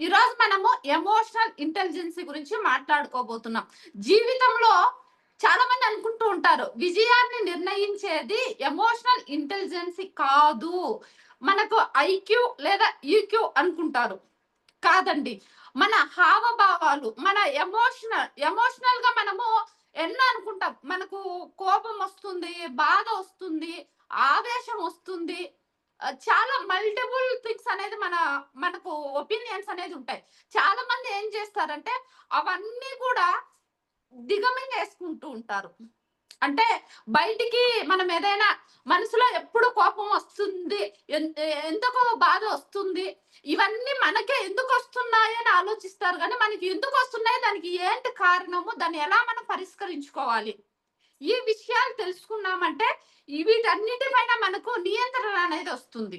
ఈరోజు మనము ఎమోషనల్ ఇంటెలిజెన్సీ గురించి మాట్లాడుకోబోతున్నాం. జీవితంలో చాలా మంది అనుకుంటూ ఉంటారు విజయాన్ని నిర్ణయించేది ఎమోషనల్ ఇంటెలిజెన్సీ కాదు. మనకు ఐక్యూ లేదా ఈక్యూ అనుకుంటారు. కాదండి మన హావభావాలు మన ఎమోషనల్ ఎమోషనల్గా మనము ఎన్నో అనుకుంటాం. మనకు కోపం వస్తుంది బాధ వస్తుంది ఆవేశం వస్తుంది చాలా మల్టిపుల్ థింగ్స్ అనేది మన మనకు ఒపీనియన్స్ అనేది ఉంటాయి. చాలా మంది ఏం చేస్తారంటే అవన్నీ కూడా దిగమింగేసుకుంటూ ఉంటారు. అంటే బయటికి మనం ఏదైనా మనసులో ఎప్పుడు కోపం వస్తుంది ఎందుకు బాధ వస్తుంది ఇవన్నీ మనకే ఎందుకు వస్తున్నాయి అని ఆలోచిస్తారు. కానీ మనకి ఎందుకు వస్తున్నాయి దానికి ఏంటి కారణము దాన్ని ఎలా మనం పరిష్కరించుకోవాలి? ఈ విషయాలు తెలుసుకున్నామంటే వీటన్నిటిపైన మనకు నియంత్రణ అనేది వస్తుంది.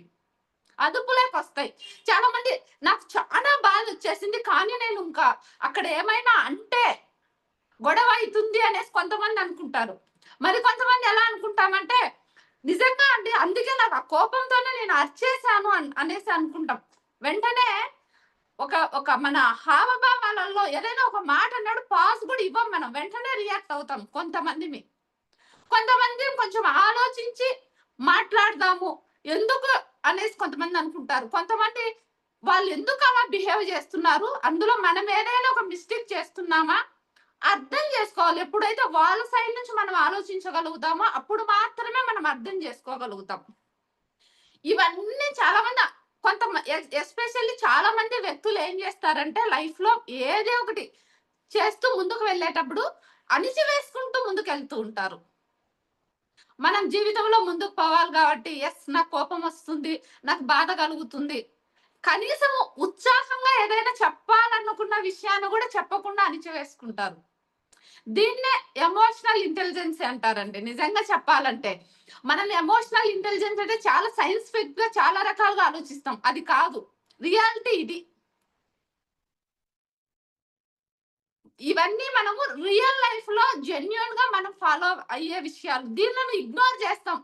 అదుపులోకి వస్తాయి. చాలా మంది నాకు చాలా బాధ వచ్చేసింది. కానీ నేను ఇంకా అక్కడ ఏమైనా అంటే గొడవ అవుతుంది అనేసి కొంతమంది అనుకుంటారు. మరి కొంతమంది ఎలా అనుకుంటామంటే నిజంగా అండి అందుకే నాకు ఆ కోపంతోనే నేను అరిచేశాను అనేసి అనుకుంటాం. వెంటనే ఒక ఒక మన హావభావాలలో ఏదైనా ఒక మాట అన్నాడు పాస్ కూడా ఇవ్వం మనం. వెంటనే రియాక్ట్ అవుతాం కొంతమందిని. కొంతమంది కొంచెం ఆలోచించి మాట్లాడదాము. ఎందుకు అనేసి కొంతమంది అనుకుంటారు. కొంతమంది వాళ్ళు ఎందుకు అలా బిహేవ్ చేస్తున్నారు? అందులో మనం ఏదైనా ఒక మిస్టేక్ చేస్తున్నామా? అర్థం చేసుకోవాలి. ఎప్పుడైతే వాళ్ళ సైడ్ నుంచి మనం ఆలోచించగలుగుతామో అప్పుడు మాత్రమే మనం అర్థం చేసుకోగలుగుతాం. ఇవన్నీ చాలా మంది కొంత ఎస్పెషల్లీ చాలా మంది వ్యక్తులు ఏం చేస్తారంటే లైఫ్లో ఏదో ఒకటి చేస్తూ ముందుకు వెళ్ళేటప్పుడు అణిచి వేసుకుంటూ ముందుకు వెళ్తూ ఉంటారు. మనం జీవితంలో ముందుకు పోవాలి కాబట్టి ఎస్ నాకు కోపం వస్తుంది నాకు బాధ కలుగుతుంది. కనీసం ఉత్సాహంగా ఏదైనా చెప్పాలనుకున్న విషయాన్ని కూడా చెప్పకుండా అణిచివేసుకుంటారు. దీన్నే ఎమోషనల్ ఇంటెలిజెన్స్ అంటారండి. నిజంగా చెప్పాలంటే మనం ఎమోషనల్ ఇంటెలిజెన్స్ అంటే చాలా సైన్స్ఫిక్గా చాలా రకాలుగా ఆలోచిస్తాం. అది కాదు. రియాలిటీ ఇది. ఇవన్నీ మనము రియల్ లైఫ్లో జెన్యున్గా మనం ఫాలో అయ్యే విషయాలు. దీనిని ఇగ్నోర్ చేస్తాం.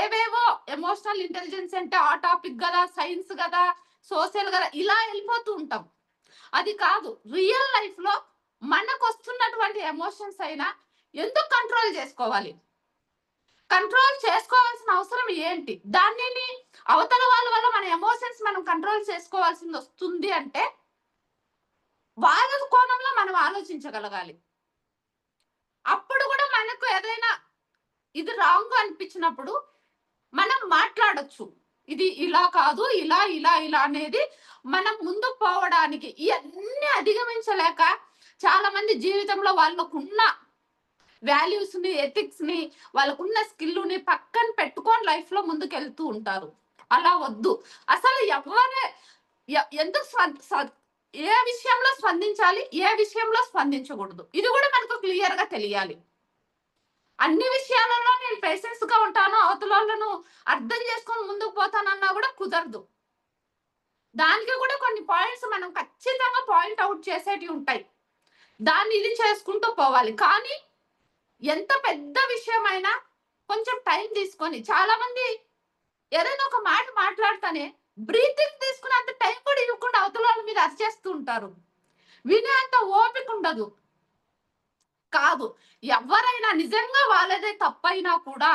ఏవేవో ఎమోషనల్ ఇంటెలిజెన్స్ అంటే ఆ టాపిక్ కదా సైన్స్ కదా సోషల్ కదా ఇలా వెళ్ళిపోతూ ఉంటాం. అది కాదు రియల్ లైఫ్లో మనకు వస్తున్నటువంటి ఎమోషన్స్ అయినా ఎందుకు కంట్రోల్ చేసుకోవాలి? కంట్రోల్ చేసుకోవాల్సిన అవసరం ఏంటి? దానిని అవతల వాళ్ళ వల్ల మన ఎమోషన్స్ మనం కంట్రోల్ చేసుకోవాల్సింది వస్తుంది అంటే వాళ్ళ కోణంలో మనం ఆలోచించగలగాలి. అప్పుడు కూడా మనకు ఏదైనా ఇది రాంగ్ అనిపించినప్పుడు మనం మాట్లాడచ్చు. ఇది ఇలా కాదు ఇలా ఇలా ఇలా అనేది మనం ముందు పోవడానికి ఇవన్నీ అధిగమించలేక చాలా మంది జీవితంలో వాళ్ళకున్న వాల్యూస్ని ఎథిక్స్ని వాళ్ళకున్న స్కిల్ని పక్కన పెట్టుకొని లైఫ్లో ముందుకు వెళ్తూ ఉంటారు. అలా వద్దు. అసలు ఎవరే ఎంత ఏ విషయంలో స్పందించాలి ఏ విషయంలో స్పందించకూడదు. ఇది కూడా మనకు క్లియర్గా తెలియాలి. అన్ని విషయాలలో నేను పేషెన్స్గా ఉంటాను అవతలను అర్థం చేసుకొని ముందుకు పోతానన్నా కూడా కుదరదు. దానికి కూడా కొన్ని పాయింట్స్ మనం ఖచ్చితంగా పాయింట్ అవుట్ చేసేటివి ఉంటాయి. దాన్ని ఇది చేసుకుంటూ పోవాలి. కానీ ఎంత పెద్ద విషయమైనా కొంచెం టైం తీసుకొని చాలా మంది ఏదైనా ఒక మాట మాట్లాడతానే బ్రీతింగ్ తీసుకున్నంత టైం కూడా ఇవ్వకుండా అవతల వాళ్ళ మీద అరిచేస్తూ ఉంటారు వినే అంత ఓపిక ఉండదు. కాదు ఎవరైనా నిజంగా వాళ్ళదే తప్పైనా కూడా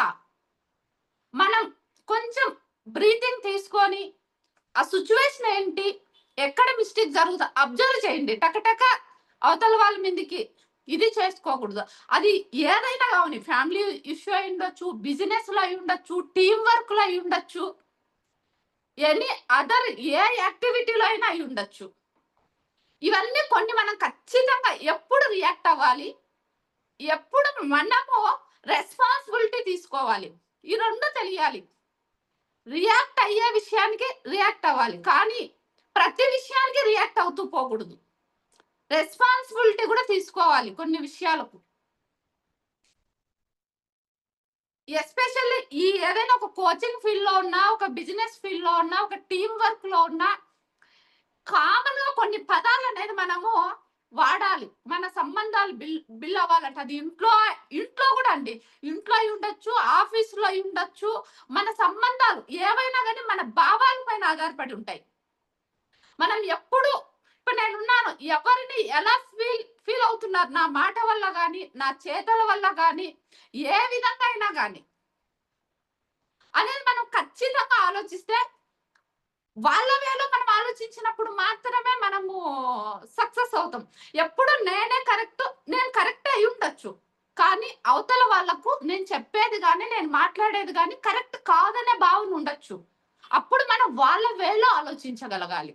మనం కొంచెం బ్రీతింగ్ తీసుకొని ఆ సిచ్యువేషన్ ఏంటి ఎక్కడ మిస్టేక్ జరుగుతా అబ్జర్వ్ చేయండి. టకటక అవతల వాళ్ళ మీదకి ఇది చేసుకోకూడదు. అది ఏదైనా కావని ఫ్యామిలీ ఇష్యూ అయి ఉండొచ్చు బిజినెస్లో అయి ఉండొచ్చు టీం వర్క్లో అయి ఉండొచ్చు. ఎనీ అదర్ ఏ యాక్టివిటీలో అయినా అయి ఉండొచ్చు. ఇవన్నీ కొన్ని మనం ఖచ్చితంగా ఎప్పుడు రియాక్ట్ అవ్వాలి. ఎప్పుడు మనము రెస్పాన్సిబిలిటీ తీసుకోవాలి. ఈ రెండు తెలియాలి. రియాక్ట్ అయ్యే విషయానికి రియాక్ట్ అవ్వాలి. కానీ ప్రతి విషయానికి రియాక్ట్ అవుతూ పోకూడదు. రెస్పాన్సిబిలిటీ కూడా తీసుకోవాలి కొన్ని విషయాలకు. ఎస్పెషల్లీ ఈ ఏదైనా ఒక కోచింగ్ ఫీల్డ్లో ఉన్నా ఒక బిజినెస్ ఫీల్డ్లో ఉన్నా ఒక టీం వర్క్లో ఉన్నా కామన్గా కొన్ని పదాలు అనేది మనము వాడాలి. మన సంబంధాలు బిల్ బిల్ అవ్వాలంటే. అది ఇంట్లో ఇంట్లో కూడా అండి. ఇంట్లో అయి ఉండొచ్చు ఆఫీస్లో అయి ఉండొచ్చు. మన సంబంధాలు ఏవైనా కానీ మన భావాల పైన ఆధారపడి ఉంటాయి. మనం ఎప్పుడు నేను ఉన్నాను ఎవరిని ఎలా ఫీల్ ఫీల్ అవుతున్నారు? నా మాట వల్ల కానీ నా చేతల వల్ల కానీ ఏ విధంగా అయినా కానీ అనేది మనం ఖచ్చితంగా ఆలోచిస్తే వాళ్ళ వేలో మనం ఆలోచించినప్పుడు మాత్రమే మనము సక్సెస్ అవుతాం. ఎప్పుడు నేనే కరెక్ట్ నేను కరెక్ట్ అయి ఉండొచ్చు. కానీ అవతల వాళ్ళకు నేను చెప్పేది కానీ నేను మాట్లాడేది కానీ కరెక్ట్ కాదనే భావన ఉండొచ్చు. అప్పుడు మనం వాళ్ళ వేలో ఆలోచించగలగాలి.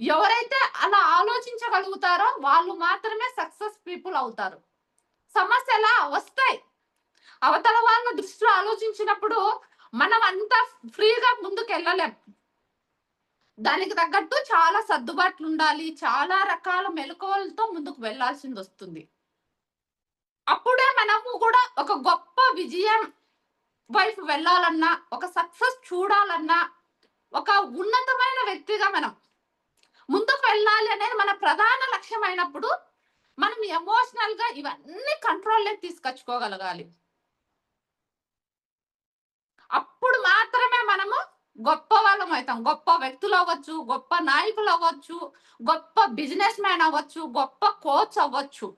ఎవరైతే అలా ఆలోచించగలుగుతారో వాళ్ళు మాత్రమే సక్సెస్ పీపుల్ అవుతారు. సమస్య ఎలా? వస్తాయి. అవతల వాళ్ళ దృష్టిలో ఆలోచించినప్పుడు మనం అంతా ఫ్రీగా ముందుకు వెళ్ళలేం దానికి తగ్గట్టు చాలా సర్దుబాట్లు ఉండాలి చాలా రకాల మెలకువలతో ముందుకు వెళ్ళాల్సింది వస్తుంది. అప్పుడే మనము కూడా ఒక గొప్ప విజయం వైపు వెళ్ళాలన్నా ఒక సక్సెస్ చూడాలన్నా ఒక ఉన్నతమైన వ్యక్తిగా మనం ముందుకు వెళ్ళాలి అనేది మన ప్రధాన లక్ష్యం అయినప్పుడు మనం ఎమోషనల్గా ఇవన్నీ కంట్రోల్లోకి తీసుకొచ్చుకోగలగాలి. అప్పుడు మాత్రమే మనము గొప్ప వాళ్ళం అవుతాం. గొప్ప వ్యక్తులు అవ్వచ్చు గొప్ప నాయకులు అవ్వచ్చు గొప్ప బిజినెస్ మ్యాన్ అవ్వచ్చు గొప్ప కోచ్ అవ్వచ్చు.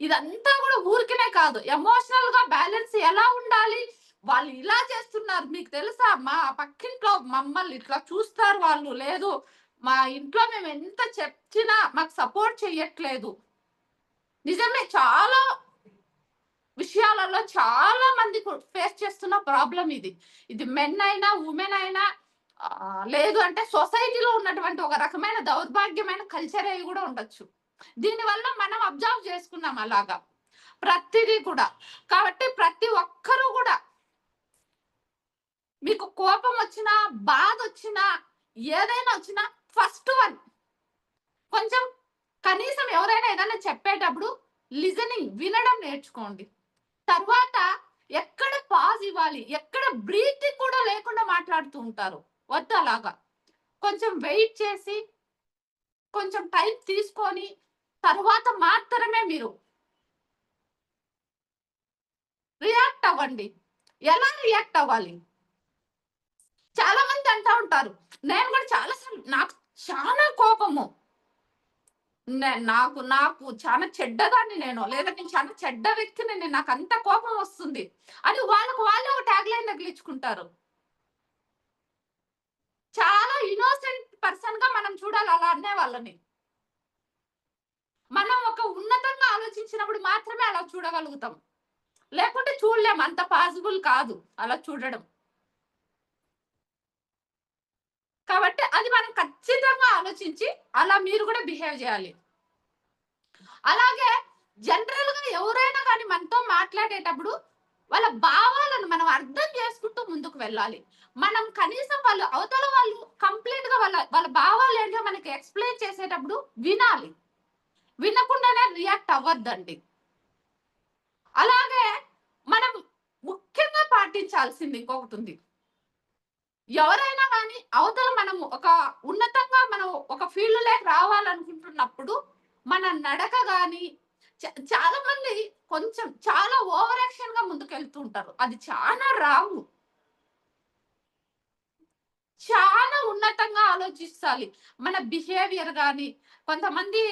ఇదంతా కూడా ఊరికనే కాదు. ఎమోషనల్గా బ్యాలెన్స్ ఎలా ఉండాలి? వాళ్ళు ఇలా చేస్తున్నారు. మీకు తెలుసా? మా పక్కింట్లో మమ్మల్ని ఇట్లా చూస్తారు వాళ్ళు. లేదు మా ఇంట్లో మేము ఎంత చెప్పినా మాకు సపోర్ట్ చెయ్యట్లేదు నిజమే చాలా విషయాలలో చాలా మంది ఫేస్ చేస్తున్న ప్రాబ్లం ఇది. ఇది మెన్ అయినా ఉమెన్ అయినా లేదు అంటే సొసైటీలో ఉన్నటువంటి ఒక రకమైన దౌర్భాగ్యమైన కల్చర్ అయి కూడా ఉండొచ్చు. దీనివల్ల మనం అబ్జర్వ్ చేసుకున్నాం అలాగా. ప్రతిదీ కూడా. కాబట్టి ప్రతి ఒక్కరూ కూడా మీకు కోపం వచ్చినా బాధ వచ్చినా ఏదైనా వచ్చినా ఫస్ట్ వన్ కొంచెం కనీసం ఎవరైనా ఏదైనా చెప్పేటప్పుడు లిజనింగ్ వినడం నేర్చుకోండి. తర్వాత ఎక్కడ పాజ్ ఇవ్వాలి ఎక్కడ బ్రీతింగ్ కూడా లేకుండా మాట్లాడుతూ ఉంటారు. వద్దు అలాగా. కొంచెం వెయిట్ చేసి కొంచెం టైం తీసుకొని తర్వాత మాత్రమే మీరు రియాక్ట్ అవ్వండి. ఎలా రియాక్ట్ అవ్వాలి? చాలా మంది అంటూ ఉంటారు. నేను కూడా చాలా సార్లు నాకు చాలా కోపము. నే- నాకు నాకు చాలా చెడ్డదాన్ని నేను లేదా నేను చాలా చెడ్డ వ్యక్తిని నేను నాకు అంత కోపం వస్తుంది. అని వాళ్ళకు వాళ్ళే ఒక ట్యాగ్ లైన్ తగిలించుకుంటారు. చాలా ఇన్నోసెంట్ పర్సన్గా మనం చూడాలి అలా అనే వాళ్ళని. మనం ఒక ఉన్నతంగా ఆలోచించినప్పుడు మాత్రమే అలా చూడగలుగుతాం. లేకుంటే చూడలేం అంత పాసిబుల్ కాదు అలా చూడడం. కాబట్టి అది మనం ఖచ్చితంగా ఆలోచించి అలా మీరు కూడా బిహేవ్ చేయాలి. అలాగే జనరల్గా ఎవరైనా కానీ మనతో మాట్లాడేటప్పుడు వాళ్ళ భావాలను మనం అర్థం చేసుకుంటూ ముందుకు వెళ్ళాలి. మనం కనీసం వాళ్ళు అవతల వాళ్ళు కంప్లీట్గా వాళ్ళ వాళ్ళ భావాలు ఏంటో మనకి ఎక్స్ప్లెయిన్ చేసేటప్పుడు వినాలి. వినకుండానే రియాక్ట్ అవ్వద్దండి. అలాగే మనం ముఖ్యంగా పాటించాల్సింది ఇంకొకటి ఉంది. ఎవరైనా కానీ అవతల మనము ఒక ఉన్నతంగా మనం ఒక ఫీల్డ్ లేక రావాలనుకుంటున్నప్పుడు మన నడక గాని చ- చాలా మంది కొంచెం చాలా ఓవర్ యాక్షన్గా ముందుకెళ్తూ ఉంటారు. అది చాలా రాంగ్. చాలా ఉన్నతంగా ఆలోచించాలి మన బిహేవియర్ గాని కొంతమంది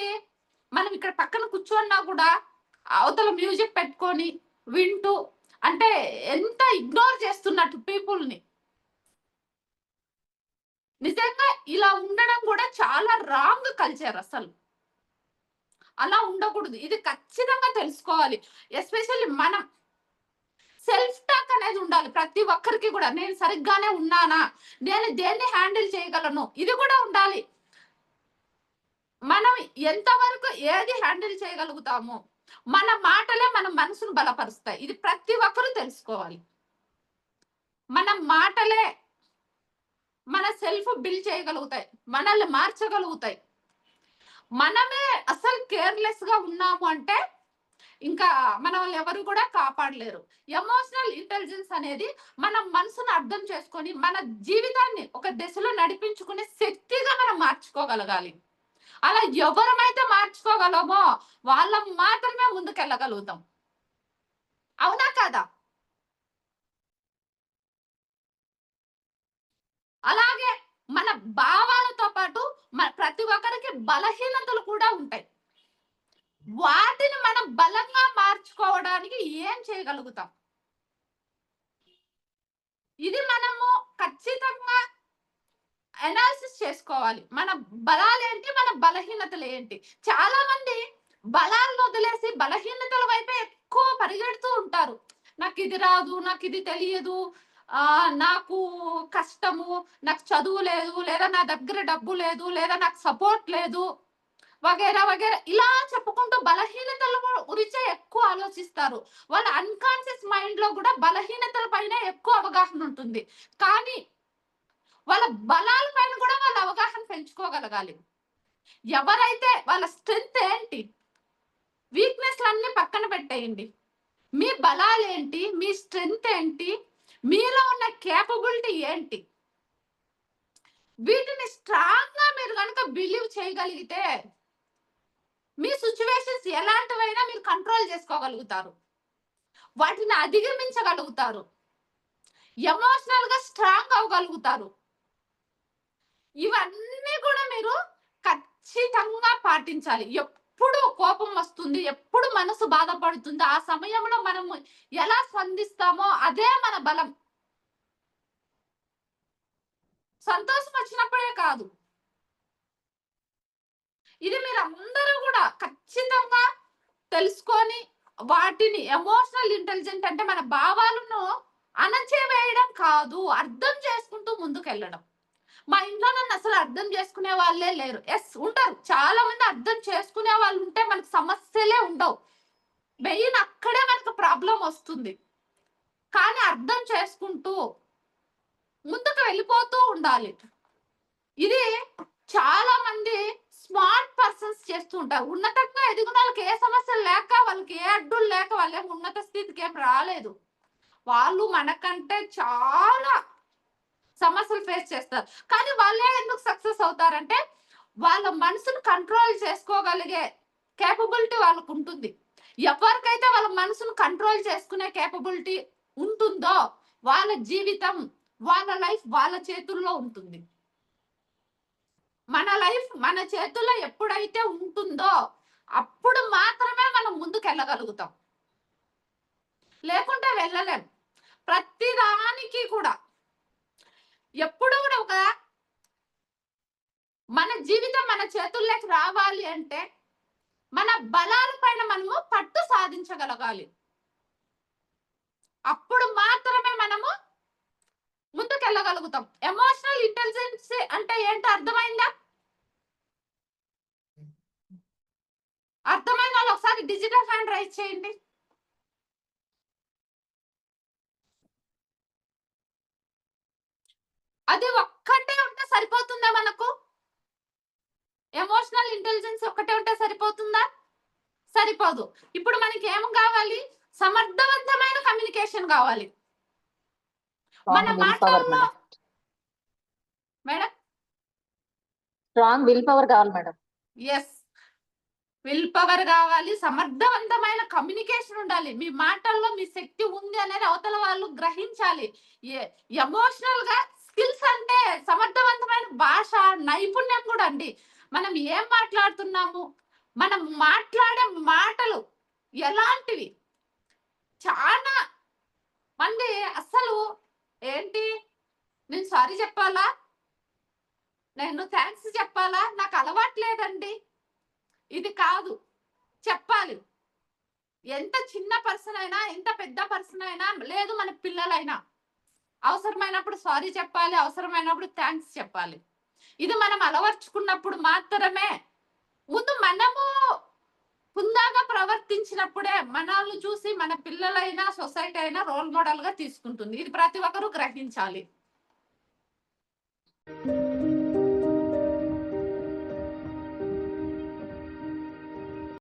మనం ఇక్కడ పక్కన కూర్చున్నా కూడా అవతల మ్యూజిక్ పెట్టుకొని వింటూ అంటే ఎంత ఇగ్నోర్ చేస్తున్నట్టు పీపుల్ని నిజంగా ఇలా ఉండడం కూడా చాలా రాంగ్ కల్చర్ అసలు. అలా ఉండకూడదు. ఇది ఖచ్చితంగా తెలుసుకోవాలి. ఎస్పెషల్లీ మనం. సెల్ఫ్ టాక్ అనేది ఉండాలి. ప్రతి ఒక్కరికి కూడా. నేను సరిగ్గానే ఉన్నానా? నేను దేన్ని హ్యాండిల్ చేయగలను? ఇది కూడా ఉండాలి. మనం ఎంతవరకు ఏది హ్యాండిల్ చేయగలుగుతాము. మన మాటలే మన మనసును బలపరుస్తాయి. ఇది ప్రతి ఒక్కరూ తెలుసుకోవాలి. మన మాటలే మన సెల్ఫ్ బిల్డ్ చేయగలుగుతాయి మనల్ని మార్చగలుగుతాయి. మనమే అసలు కేర్లెస్గా ఉన్నాము అంటే ఇంకా మనం ఎవరు కూడా కాపాడలేరు. ఎమోషనల్ ఇంటెలిజెన్స్ అనేది మన మనసును అర్థం చేసుకొని మన జీవితాన్ని ఒక దశలో నడిపించుకునే శక్తిగా మనం మార్చుకోగలగాలి. అలా ఎవరమైతే మార్చుకోగలమో వాళ్ళం మాత్రమే ముందుకెళ్ళగలుగుతాం. అవునా కదా? అలాగే మన భావాలతో పాటు మన ప్రతి ఒక్కరికి బలహీనతలు కూడా ఉంటాయి. వాటిని మనం బలంగా మార్చుకోవడానికి ఏం చేయగలుగుతాం? ఇది మనము ఖచ్చితంగా అనాలిసిస్ చేసుకోవాలి. మన బలాలు ఏంటి? మన బలహీనతలు ఏంటి? చాలా మంది బలాలను వదిలేసి బలహీనతల వైపే ఎక్కువ పరిగెడుతూ ఉంటారు. నాకు ఇది రాదు నాకు ఇది తెలియదు నాకు కష్టము నాకు చదువు లేదు లేదా నా దగ్గర డబ్బు లేదు లేదా నాకు సపోర్ట్ లేదు వగేరా వగేరా ఇలా చెప్పుకుంటూ బలహీనతల గురించే ఎక్కువ ఆలోచిస్తారు. వాళ్ళ అన్కాన్షియస్ మైండ్లో కూడా బలహీనతల పైన ఎక్కువ అవగాహన ఉంటుంది. కానీ వాళ్ళ బలాల పైన కూడా వాళ్ళ అవగాహన పెంచుకోగలగాలి. ఎవరైతే వాళ్ళ స్ట్రెంగ్త్ ఏంటి వీక్నెస్ అన్ని పక్కన పెట్టేయండి. మీ బలాలు ఏంటి మీ స్ట్రెంగ్త్ ఏంటి మీలో ఉన్న కేపబిలిటీ ఏంటి? వీటిని స్ట్రాంగ్గా మీరు కనుక బిలీవ్ చేయగలిగితే మీ సిచ్యువేషన్స్ ఎలాంటివైనా మీరు కంట్రోల్ చేసుకోగలుగుతారు. వాటిని అధిగమించగలుగుతారు. ఎమోషనల్గా స్ట్రాంగ్ అవ్వగలుగుతారు. ఇవన్నీ కూడా మీరు ఖచ్చితంగా పాటించాలి. ఎప్పుడు కోపం వస్తుంది ఎప్పుడు మనసు బాధపడుతుంది ఆ సమయంలో మనము ఎలా స్పందిస్తామో అదే మన బలం. సంతోషం వచ్చినప్పుడే కాదు. ఇది మీరు అందరూ కూడా ఖచ్చితంగా తెలుసుకొని వాటిని ఎమోషనల్ ఇంటెలిజెంట్ అంటే మన భావాలను అణచివేయడం కాదు అర్థం చేసుకుంటూ ముందుకెళ్ళడం. మా ఇంట్లో నన్ను అసలు అర్థం చేసుకునే వాళ్ళే లేరు. ఎస్ ఉంటారు. చాలా మంది అర్థం చేసుకునే వాళ్ళు ఉంటే మనకు సమస్యలే ఉండవు. మెయిన్ అక్కడే మనకు ప్రాబ్లం వస్తుంది. కానీ అర్థం చేసుకుంటూ ముందుకు వెళ్ళిపోతూ ఉండాలి. ఇది చాలా మంది స్మార్ట్ పర్సన్స్ చేస్తూ ఉంటారు. ఉన్నతంగా ఎదిగిన వాళ్ళకి ఏ సమస్యలు లేక వాళ్ళకి ఏ అడ్డులు లేక వాళ్ళేం ఉన్నత స్థితికి ఏం రాలేదు. వాళ్ళు మనకంటే చాలా సమస్యలు ఫేస్ చేస్తారు. కానీ వాళ్ళే ఎందుకు సక్సెస్ అవుతారంటే వాళ్ళ మనసును కంట్రోల్ చేసుకోగలిగే కేపబిలిటీ వాళ్ళకు ఉంటుంది. ఎవరికైతే వాళ్ళ మనసును కంట్రోల్ చేసుకునే కేపబిలిటీ ఉంటుందో వాళ్ళ జీవితం వాళ్ళ లైఫ్ వాళ్ళ చేతుల్లో ఉంటుంది. మన లైఫ్ మన చేతుల్లో ఎప్పుడైతే ఉంటుందో అప్పుడు మాత్రమే మనం ముందుకు వెళ్ళగలుగుతాం. లేకుంటే వెళ్ళలేం. ప్రతిదానికి కూడా ఎప్పుడు కూడా ఒక మన జీవితం మన చేతుల్లోకి రావాలి అంటే మన బలాల పైన మనము పట్టు సాధించగలగాలి. అప్పుడు మాత్రమే మనము ముందుకెళ్ళగలుగుతాం. ఎమోషనల్ ఇంటెలిజెన్స్ అంటే ఏంటో అర్థమైందా? అర్థమైన వాళ్ళు ఒకసారి డిజిటల్ హ్యాండ్ రైజ్ చేయండి. అది ఒక్కటే ఉంటే సరిపోతుందా మనకు? ఎమోషనల్ ఇంటెలిజెన్స్ ఒక్కటే ఉంటే సరిపోతుందా? సరిపోదు. ఇప్పుడు మనకి ఏం కావాలి? సమర్థవంతమైన కమ్యూనికేషన్ కావాలి. మన మాటల్లో madam. Madam? Strong will power కావాలి మేడం. ఎస్ విల్ పవర్ కావాలి సమర్థవంతమైన కమ్యూనికేషన్ ఉండాలి. మీ మాటల్లో మీ శక్తి ఉంది అనేది అవతల వాళ్ళు గ్రహించాలి. ఎమోషనల్గా స్కిల్స్ అంటే సమర్థవంతమైన భాష నైపుణ్యం కూడా అండి. మనం ఏం మాట్లాడుతున్నాము? మనం మాట్లాడే మాటలు ఎలాంటివి? చాలా మంది అసలు ఏంటి? నేను సారీ చెప్పాలా? నేను థ్యాంక్స్ చెప్పాలా? నాకు అలవాట్లేదండి ఇది కాదు. చెప్పాలి. ఎంత చిన్న పర్సన్ అయినా ఎంత పెద్ద పర్సన్ అయినా లేదు మన పిల్లలైనా. అవసరమైనప్పుడు సారీ చెప్పాలి అవసరమైనప్పుడు థ్యాంక్స్ చెప్పాలి. ఇది మనం అలవర్చుకున్నప్పుడు మాత్రమే. ముందు మనము హుందాగా ప్రవర్తించినప్పుడే మనల్ని చూసి మన పిల్లలైనా సొసైటీ అయినా రోల్ మోడల్గా తీసుకుంటుంది. ఇది ప్రతి ఒక్కరూ గ్రహించాలి.